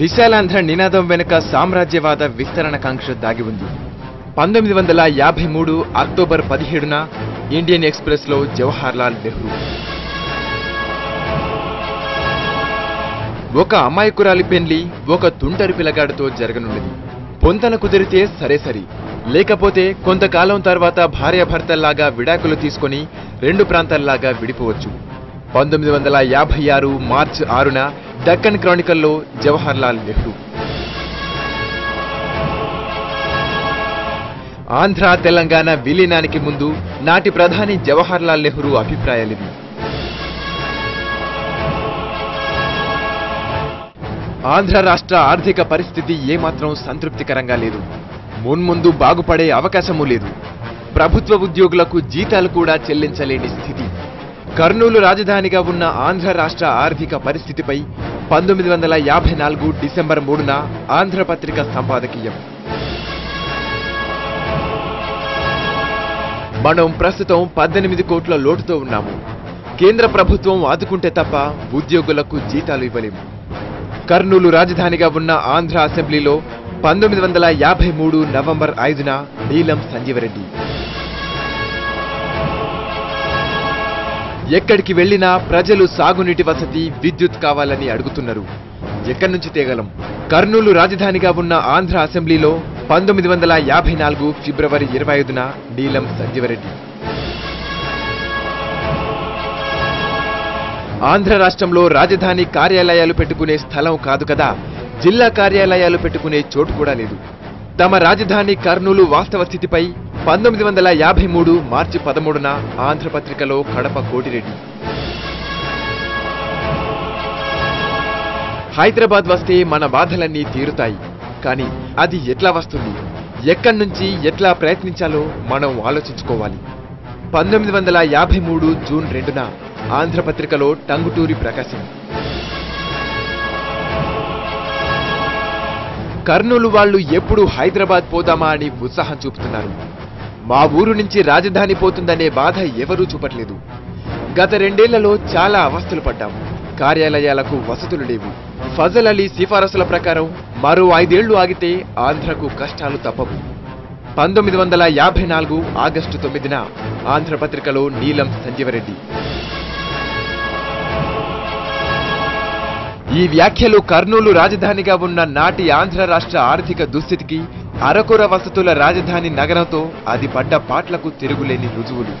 విశాలాంధ్ర నినాదం వెనుక సామ్రాజ్యవాద విస్తరణ కాంక్ష దాగి ఉంది. పంతొమ్మిది వందల యాభై మూడు అక్టోబర్ పదిహేడున ఇండియన్ ఎక్స్ప్రెస్లో జవహర్లాల్ నెహ్రూ. ఒక అమాయకురాలి పెళ్ళి ఒక తుంటరి పిల్లగాడితో జరగనున్నది. పొంతన కుదిరితే సరే సరి. లేకపోతే కొంతకాలం తర్వాత భార్యాభర్తల్లాగా విడాకులు తీసుకొని రెండు ప్రాంతాల్లాగా విడిపోవచ్చు. పంతొమ్మిది వందల యాభై ఆరు మార్చి ఆరున డక్కన్ క్రానికల్లో జవహర్లాల్ నెహ్రూ. ఆంధ్ర తెలంగాణ విలీనానికి ముందు నాటి ప్రధాని జవహర్లాల్ నెహ్రూ అభిప్రాయాలివి ఆంధ్ర రాష్ట్ర ఆర్థిక పరిస్థితి ఏమాత్రం సంతృప్తికరంగా లేదు. మున్ముందు బాగుపడే అవకాశమూ లేదు. ప్రభుత్వ ఉద్యోగులకు జీతాలు కూడా చెల్లించలేని స్థితి. కర్నూలు రాజధానిగా ఉన్న ఆంధ్ర రాష్ట్ర ఆర్థిక పరిస్థితిపై పంతొమ్మిది వందల యాభై నాలుగు డిసెంబర్ మూడున ఆంధ్రపత్రిక సంపాదకీయం. మనం ప్రస్తుతం పద్దెనిమిది కోట్ల లోటుతో ఉన్నాము. కేంద్ర ప్రభుత్వం ఆదుకుంటే తప్ప ఉద్యోగులకు జీతాలు ఇవ్వలేము. కర్నూలు రాజధానిగా ఉన్న ఆంధ్ర అసెంబ్లీలో పంతొమ్మిది వందల యాభై మూడు నవంబర్ ఐదున నీలం సంజీవరెడ్డి. ఎక్కడికి వెళ్ళినా ప్రజలు సాగునీటి వసతి విద్యుత్ కావాలని అడుగుతున్నారు. ఎక్కడి నుంచి తేగలం? కర్నూలు రాజధానిగా ఉన్న ఆంధ్ర అసెంబ్లీలో పంతొమ్మిది వందల యాభై నాలుగు ఫిబ్రవరి ఇరవై ఐదున నీలం సంజీవరెడ్డి. ఆంధ్ర రాష్ట్రంలో రాజధాని కార్యాలయాలు పెట్టుకునే స్థలం కాదు కదా జిల్లా కార్యాలయాలు పెట్టుకునే చోటు కూడా లేదు. తమ రాజధాని కర్నూలు వాస్తవ స్థితిపై పంతొమ్మిది వందల యాభై మూడు మార్చి పదమూడున ఆంధ్రపత్రికలో కడప కోటిరెడ్డి. హైదరాబాద్ వస్తే మన బాధలన్నీ తీరుతాయి. కానీ అది ఎట్లా వస్తుంది? ఎక్కడి నుంచి ఎట్లా ప్రయత్నించాలో మనం ఆలోచించుకోవాలి. పంతొమ్మిది వందల యాభై మూడు జూన్ రెండున ఆంధ్రపత్రికలో టంగుటూరి ప్రకాశం. కర్నూలు వాళ్ళు ఎప్పుడు హైదరాబాద్ పోదామా అని ఉత్సాహం చూపుతున్నారు. మా ఊరు నుంచి రాజధాని పోతుందనే బాధ ఎవరూ చూపట్లేదు. గత రెండేళ్ళలో చాలా అవస్థలు పడ్డాం. కార్యాలయాలకు వసతులు లేవు. ఫజల్ అలీ సిఫారసుల ప్రకారం మరో ఐదేళ్ళు ఆగితే ఆంధ్రకు కష్టాలు తప్పవు. పంతొమ్మిది వందల యాభై నాలుగు ఆగస్టు తొమ్మిదిన ఆంధ్రపత్రికలో నీలం సంజీవరెడ్డి. ఈ వ్యాఖ్యలు కర్నూలు రాజధానిగా ఉన్న నాటి ఆంధ్ర రాష్ట్ర ఆర్థిక దుస్థితికి అరకుర వసతుల రాజధాని నగరంతో అది పడ్డ పాట్లకు తిరుగులేని రుజువులు.